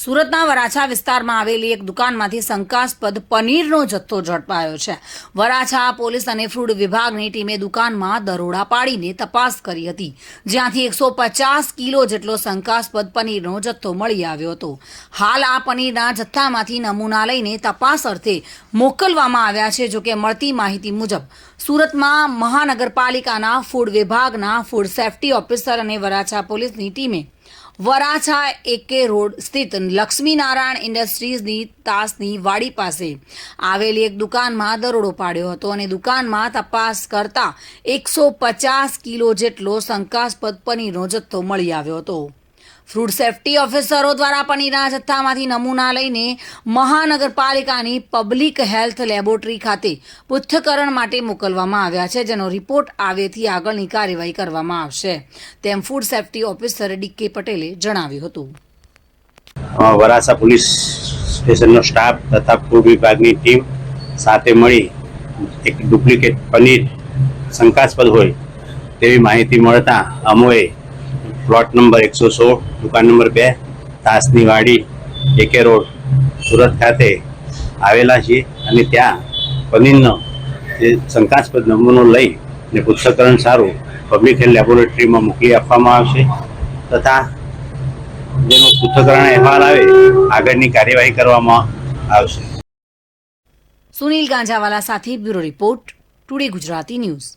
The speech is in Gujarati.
સુરતના વરાછા વિસ્તારમાં આવેલી એક દુકાનમાંથી શંકાસ્પદ પનીરનો જથ્થો ઝડપાયો છે. વરાછા પોલીસ અને ફૂડ વિભાગની ટીમે દુકાનમાં દરોડા પાડીને તપાસ કરી હતી, જ્યાંથી એકસો પચાસ કિલો જેટલો શંકાસ્પદ પનીરનો જથ્થો મળી આવ્યો હતો. હાલ આ પનીરના જથ્થામાંથી નમૂના લઈને તપાસ અર્થે મોકલવામાં આવ્યા છે, જોકે મળતી માહિતી મુજબ, સુરતમાં મહાનગરપાલિકાના ફૂડ વિભાગના ફૂડ સેફ્ટી ઓફિસર અને વરાછા પોલીસની ટીમે વરાછા એકે રોડ સ્થિત લક્ષ્મીનારાયણ ઇન્ડસ્ટ્રીઝની તાસની વાડી પાસે આવેલી એક દુકાનમાં દરોડો પાડ્યો હતો અને દુકાનમાં તપાસ કરતા એકસો પચાસ કિલો જેટલો શંકાસ્પદ પનીરનો જથ્થો મળી આવ્યો હતો. ફ્રૂટ સેફ્ટી ઓફિસરો દ્વારા પનીરના જથ્થામાંથી નમૂના લઈને મહાનગરપાલિકાની પબ્લિક હેલ્થ લેબોરેટરી ખાતે પૃથ્થકરણ માટે મોકલવામાં આવ્યા છે, જેનો રિપોર્ટ આવેથી આગળની કાર્યવાહી કરવામાં આવશે. તેમ ફૂડ સેફ્ટી ઓફિસર ડી કે પટેલે જણાવ્યું હતું. વરાસા પોલીસ સ્ટેશનનો સ્ટાફ તથા ફૂડ વિભાગની ટીમ સાથે મળી એક ડુપ્લિકેટ પનીર શંકાસ્પદ હોય તેવી માહિતી મળતા અમોએ પ્લોટ નંબર એકસો સોળ, દુકાન નંબર બે, તાસની વાડી, એકે રોડ, સુરત ખાતે આવેલા છીએ અને ત્યાં પનીરનો જે શંકાસ્પદ નમૂનો લઈ ને પૃથ્થકરણ સારું પબ્લિક હેલ્થ લેબોરેટરીમાં મોકલી આપવામાં આવશે તથા જેનો પૃથ્થકરણ અહેવાલ આવે, આગળની કાર્યવાહી કરવામાં આવશે. સુનિલ ગાંજાવાલા સાથે bureau report, today Gujarati news.